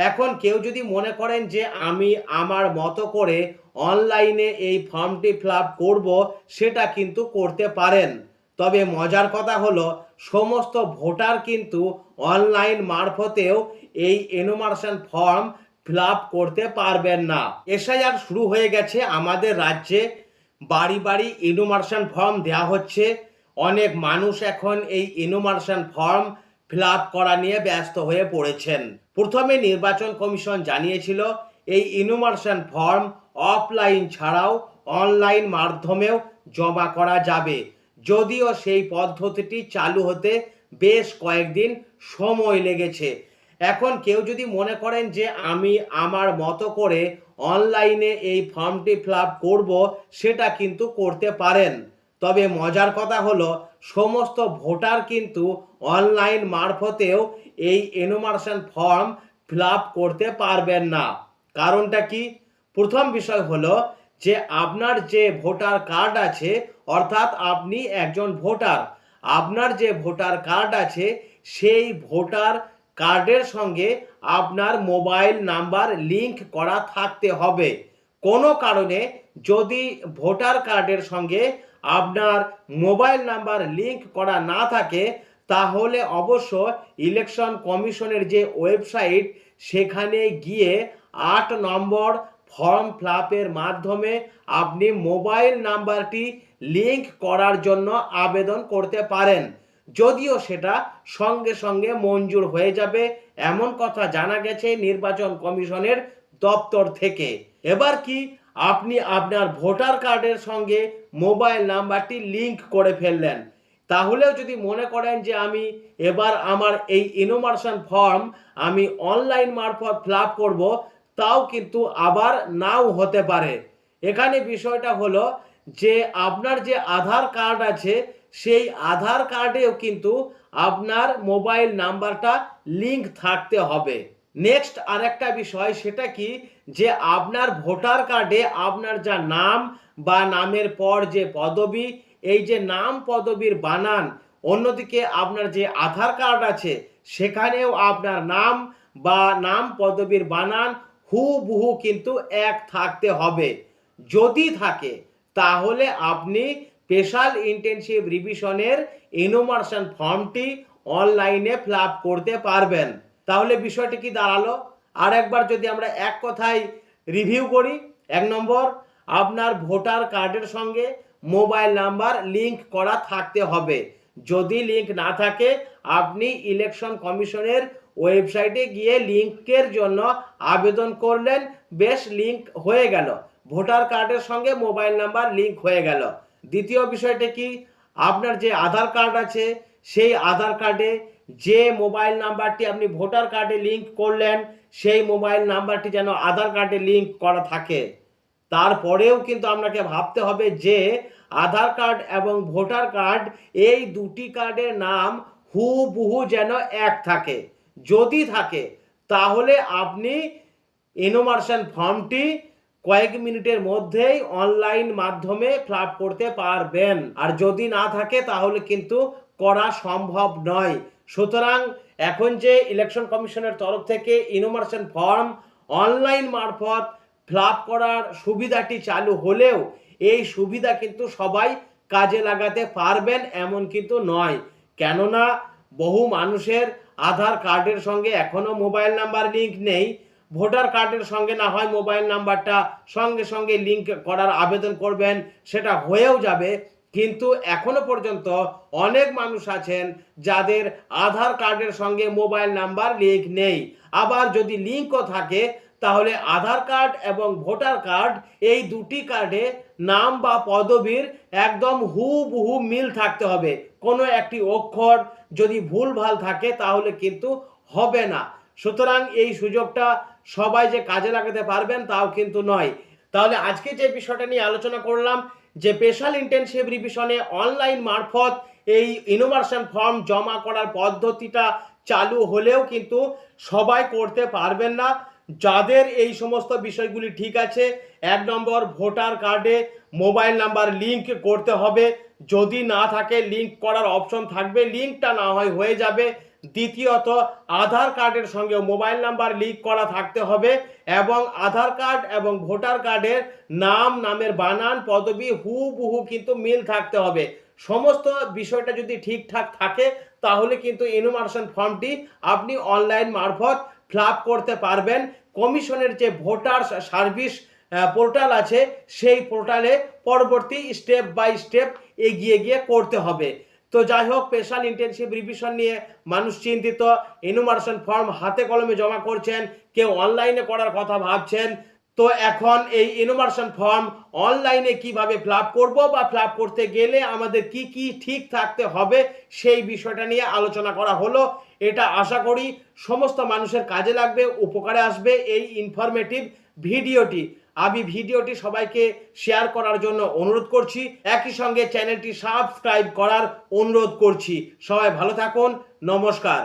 এখন কেউ যদি মনে করেন যে আমি আমার মতো করে অনলাইনে এই ফর্মটি ফিল আপ করব, সেটা কিন্তু করতে পারেন। তবে মজার কথা হলো, সমস্ত ভোটার কিন্তু অনলাইন মারফতেও এই এনুমারেশন ফর্ম ফিল করতে পারবেন না। এসআইআর শুরু হয়ে গেছে আমাদের রাজ্যে। বাড়ি বাড়ি ইনুমার্শন ফর্ম দেওয়া হচ্ছে। অনেক মানুষ এখন এই ইনুমার্শন ফর্ম ফিল করা নিয়ে ব্যস্ত হয়ে পড়েছেন। প্রথমে নির্বাচন কমিশন জানিয়েছিল, এই ইনুমার্শন ফর্ম অফলাইন ছাড়াও অনলাইন মাধ্যমেও জমা করা যাবে। যদিও সেই পদ্ধতিটি চালু হতে বেশ কয়েকদিন সময় লেগেছে। এখন কেউ যদি মনে করেন যে আমি আমার মতো করে অনলাইনে এই ফর্মটি ফিল করব, সেটা কিন্তু করতে পারেন। তবে মজার কথা হলো, সমস্ত ভোটার কিন্তু অনলাইন মারফতেও এই এনুমারেশন ফর্ম ফিল করতে পারবেন না। কারণটা কি? প্রথম বিষয় হলো যে আপনার যে ভোটার কার্ড আছে, অর্থাৎ আপনি একজন ভোটার, আপনার যে ভোটার কার্ড আছে, সেই ভোটার কার্ডের সঙ্গে আপনার মোবাইল নাম্বার লিংক করা থাকতে হবে। কোনো কারণে যদি ভোটার কার্ডের সঙ্গে আপনার মোবাইল নাম্বার লিংক করা না থাকে, তাহলে অবশ্য ইলেকশন কমিশনের যে ওয়েবসাইট, সেখানে গিয়ে আট নম্বর ফর্ম ফ্লাপের মাধ্যমে আপনি মোবাইল নাম্বারটি লিংক করার জন্য আবেদন করতে পারেন। যদিও সেটা সঙ্গে সঙ্গে মঞ্জুর হয়ে যাবে, এমন কথা জানা গেছে নির্বাচন কমিশনের দপ্তর থেকে। এবার কি আপনি আপনার ভোটার কার্ডের সঙ্গে মোবাইল নাম্বারটি লিংক করে ফেললেন। তাহলেও যদি মনে করেন যে আমি এবার আমার এই ইনোমার্শন ফর্ম আমি অনলাইন মারফত ফিল করব, তাও কিন্তু আবার নাও হতে পারে। এখানে বিষয়টা হলো যে আপনার যে আধার কার্ড আছে, সেই আধার কার্ডেও কিন্তু আপনার মোবাইল নাম্বারটা লিংক থাকতে হবে। নেক্সট আরেকটা বিষয়, সেটা কি? যে আপনার ভোটার কার্ডে আপনার যা নাম বা নামের পর যে পদবি, এই যে নাম পদবীর বানান, অন্যদিকে আপনার যে আধার কার্ড আছে, সেখানেও আপনার নাম বা নাম পদবীর বানান, হুবহু কিন্তু এক থাকতে হবে। যদি থাকে, তাহলে আপনি স্পেশাল ইন্টেনসিভ রিভিশনের ইনোমার্শন ফর্মটি অনলাইনে ফিল করতে পারবেন। তাহলে বিষয়টি কি দাঁড়াল? আর একবার যদি আমরা এক কথায় রিভিউ করি, এক নম্বর, আপনার ভোটার কার্ডের সঙ্গে মোবাইল নাম্বার লিংক করা থাকতে হবে। যদি লিংক না থাকে, আপনি ইলেকশন কমিশনের ওয়েবসাইটে গিয়ে লিঙ্কের জন্য আবেদন করলেন, বেশ লিংক হয়ে গেল। ভোটার কার্ডের সঙ্গে মোবাইল নাম্বার লিংক হয়ে গেল। দ্বিতীয় বিষয়টা কি? আপনার যে আধার কার্ড আছে, সেই আধার কার্ডে যে মোবাইল নাম্বারটি আপনি ভোটার কার্ডে লিংক করলেন, সেই মোবাইল নাম্বারটি যেন আধার কার্ডে লিংক করা থাকে। তারপরেও কিন্তু আপনাকে ভাবতে হবে যে আধার কার্ড এবং ভোটার কার্ড, এই দুটি কার্ডের নাম হুবহু যেন এক থাকে। যদি থাকে, তাহলে আপনি ইনোমার্শন ফর্মটি কয়েক মিনিটের মধ্যেই অনলাইন মাধ্যমে ফিল আপ করতে পারবেন। আর যদি না থাকে, তাহলে কিন্তু করা সম্ভব নয়। সুতরাং এখন যে ইলেকশন কমিশনের তরফ থেকে ইনোমার্শন ফর্ম অনলাইন মারফত ফিল আপ করার সুবিধাটি চালু হলেও এই সুবিধা কিন্তু সবাই কাজে লাগাতে পারবেন এমন কিন্তু নয়। কেননা বহু মানুষের আধার কার্ডের সঙ্গে এখনও মোবাইল নাম্বার লিংক নেই। ভোটার কার্ডের সঙ্গে না হয় মোবাইল নাম্বারটা সঙ্গে সঙ্গে লিংক করার আবেদন করবেন, সেটা হয়েও যাবে। কিন্তু এখনও পর্যন্ত অনেক মানুষ আছেন যাদের আধার কার্ডের সঙ্গে মোবাইল নাম্বার লিঙ্ক নেই। আবার যদি লিঙ্কও থাকে, তাহলে আধার কার্ড এবং ভোটার কার্ড এই দুটি কার্ডে নাম বা পদবীর একদম হুবহু মিল থাকতে হবে। কোনো একটি অক্ষর যদি ভুল ভালো থাকে, তাহলে কিন্তু হবে না। সুতরাং এই সুযোগটা সবাই যে কাজে লাগাতে পারবেন, তাও কিন্তু নয়। তাহলে আজকে যে বিষয়টা নিয়ে আলোচনা করলাম যে স্পেশাল ইন্টেনসিভ রিভিশনে অনলাইন মারফত এই ইনোভার্সন ফর্ম জমা করার পদ্ধতিটা চালু হলেও কিন্তু সবাই করতে পারবেন না। যাদের এই সমস্ত বিষয়গুলি ঠিক আছে, এক নম্বর ভোটার কার্ডে মোবাইল নাম্বার লিংক করতে হবে। যদি না থাকে লিংক করার অপশন থাকবে। লিংকটা না হয় হয়ে যাবে। দ্বিতীয়ত, আধার কার্ডের সঙ্গে মোবাইল নাম্বার লিঙ্ক করা থাকতে হবে এবং আধার কার্ড এবং ভোটার কার্ডের নাম, নামের বানান, পদবি, হুবহু কিন্তু মিল থাকতে হবে। সমস্ত বিষয়টা যদি ঠিকঠাক থাকে, তাহলে কিন্তু ইনুমার্শন ফর্মটি আপনি অনলাইন মারফত ফিল করতে পারবেন। কমিশনের যে ভোটার সার্ভিস পোর্টাল আছে, সেই পোর্টালে পরবর্তী স্টেপ বাই স্টেপ এগিয়ে গিয়ে করতে হবে। তো যাই হোক স্পেশাল ইন্টেনসিভ রিভিশন নিয়ে মানুষ চিন্তিত। ইনুমার্শন ফর্ম হাতে কলমে জমা করছেন, কেউ অনলাইনে করার কথা ভাবছেন। তো এখন এই ইনোভার্সন ফর্ম অনলাইনে কীভাবে ফিল করব বা ফিল করতে গেলে আমাদের কি কি ঠিক থাকতে হবে, সেই বিষয়টা নিয়ে আলোচনা করা হলো। এটা আশা করি সমস্ত মানুষের কাজে লাগবে, উপকারে আসবে এই ইনফরমেটিভ ভিডিওটি। আমি ভিডিওটি সবাইকে শেয়ার করার জন্য অনুরোধ করছি। একই সঙ্গে চ্যানেলটি সাবস্ক্রাইব করার অনুরোধ করছি। সবাই ভালো থাকুন। নমস্কার।